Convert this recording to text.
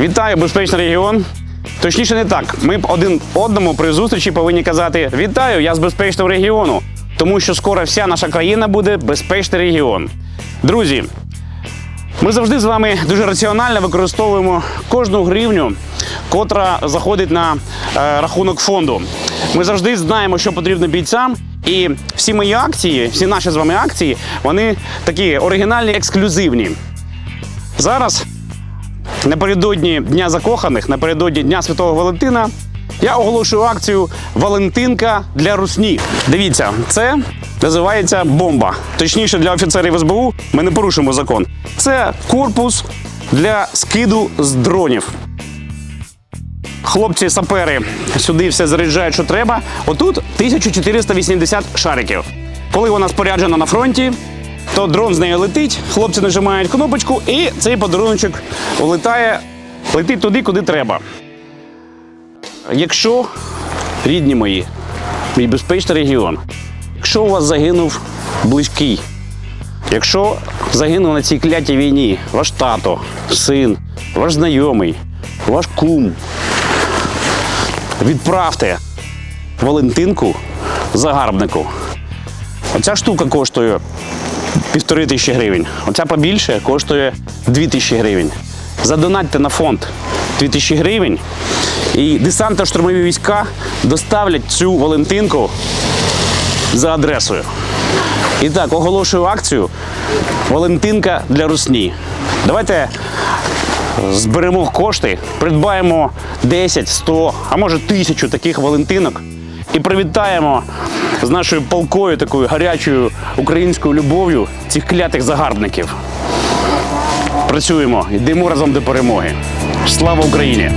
Вітаю, безпечний регіон. Точніше, не так. Ми один одному при зустрічі повинні казати Вітаю, я з безпечного регіону. Тому що скоро вся наша країна буде безпечний регіон. Друзі, ми завжди з вами дуже раціонально використовуємо кожну гривню, котра заходить на е, рахунок фонду. Ми завжди знаємо, що потрібно бійцям. І всі мої акції, всі наші з вами акції, вони такі оригінальні, ексклюзивні. Зараз напередодні Дня закоханих, напередодні Дня Святого Валентина, я оголошую акцію Валентинка для русні. Дивіться, це називається бомба. Точніше, для офіцерів СБУ ми не порушимо закон. Це корпус для скиду з дронів. Хлопці сапери сюди все заряджають, що треба. Отут 1480 шариків. Коли вона споряджена на фронті, то дрон з нею летить, хлопці нажимають кнопочку, і цей подаруночок улетає, летить туди, куди треба. Якщо, рідні мої, мій безпечний регіон, якщо у вас загинув близький, якщо загинув на цій клятій війні ваш тато, син, ваш знайомий, ваш кум, відправте Валентинку загарбнику. Оця штука коштує півтори тисячі гривень. Оця побільше коштує дві тисячі гривень. Задонатьте на фонд 2 тисячі гривень. І десантно-штурмові війська доставлять цю Валентинку за адресою. І так, оголошую акцію Валентинка для русні. Давайте зберемо кошти, придбаємо 10, 100, а може тисячу таких Валентинок і привітаємо з нашою полкою, такою гарячою українською любов'ю цих клятих загарбників. Працюємо, йдемо разом до перемоги. Слава Україні!